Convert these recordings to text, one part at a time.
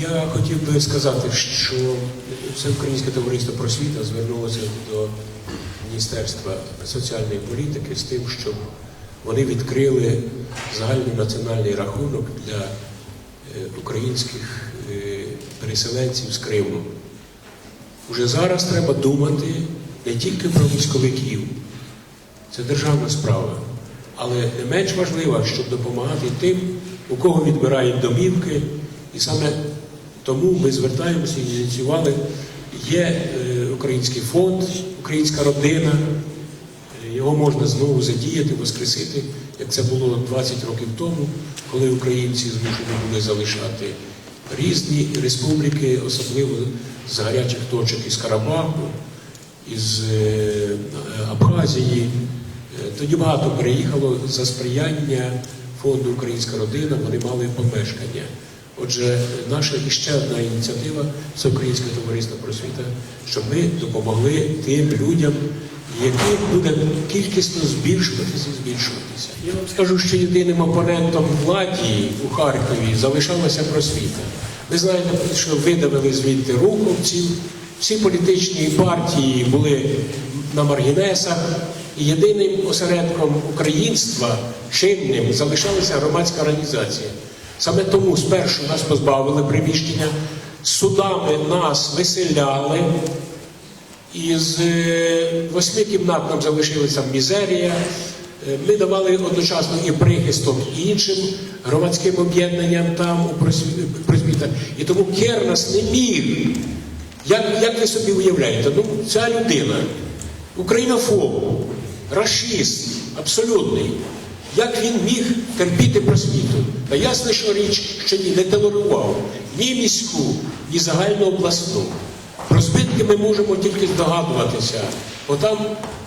Я хотів би сказати, що це Українське товариство просвіта звернулося до Міністерства соціальної політики з тим, щоб вони відкрили загальний національний рахунок для е, українських е, переселенців з Криму. Уже зараз треба думати не тільки про військовиків, це державна справа, але не менш важливо, щоб допомагати тим, у кого відбирають домівки, і саме тому ми звертаємося і ініціювали. Є е, український фонд, українська родина. Його можна знову задіяти, воскресити, як це було 20 років тому, коли українці змушені були залишати різні республіки, особливо з гарячих точок із Карабаху, із е, Абхазії. Е, Тоді багато переїхало за сприяння фонду Українська родина, вони мали помешкання. Отже, наша іще одна ініціатива це Українське товариство просвіта, щоб ми допомогли тим людям, які буде кількісно збільшуватися і збільшуватися. Я вам скажу, що єдиним опонентом владі у Харкові залишалася просвіта. Ви знаєте, що видавили звідти руховців, всі політичні партії були на маргінесах, і єдиним осередком українства чинним залишалася громадська організація. Саме тому спершу нас позбавили приміщення, судами нас виселяли. Із е, восьми кімнат нам залишилася мізерія. Е, Ми давали одночасно і прихисток іншим громадським об'єднанням там у просві- просвітах. І тому Кернас не міг. Як, як ви собі уявляєте? Ну, ця людина, українофоб, расист, абсолютний. Як він міг терпіти просвіту? Та ясно, що річ, що ні, не толерував ні міську, ні загальну обласну. Про збитки ми можемо тільки здогадуватися, бо там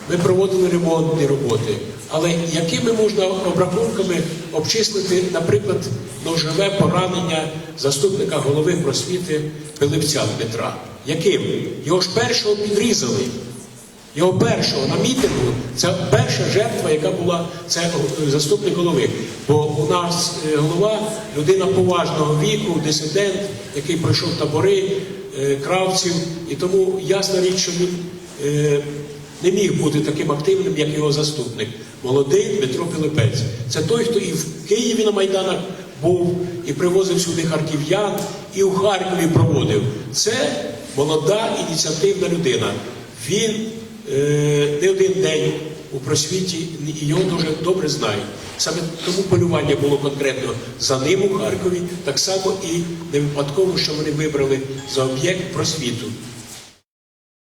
ми проводили ремонтні роботи. Але якими можна обрахунками обчислити, наприклад, ножове поранення заступника голови просвіти Пилипця Дмитра? Яким? Його ж першого підрізали. Його першого на мітингу це перша жертва, яка була це заступник голови. Бо у нас е, голова людина поважного віку, дисидент, який пройшов табори е, кравців, і тому ясна річ, що він е, не міг бути таким активним, як його заступник. Молодий Дмитро Пилипець. Це той, хто і в Києві на Майданах був, і привозив сюди харків'ян, і у Харкові проводив. Це молода ініціативна людина. Він не один день у просвіті і його дуже добре знають. Саме тому полювання було конкретно за ним у Харкові, так само і не випадково, що вони вибрали за об'єкт просвіту.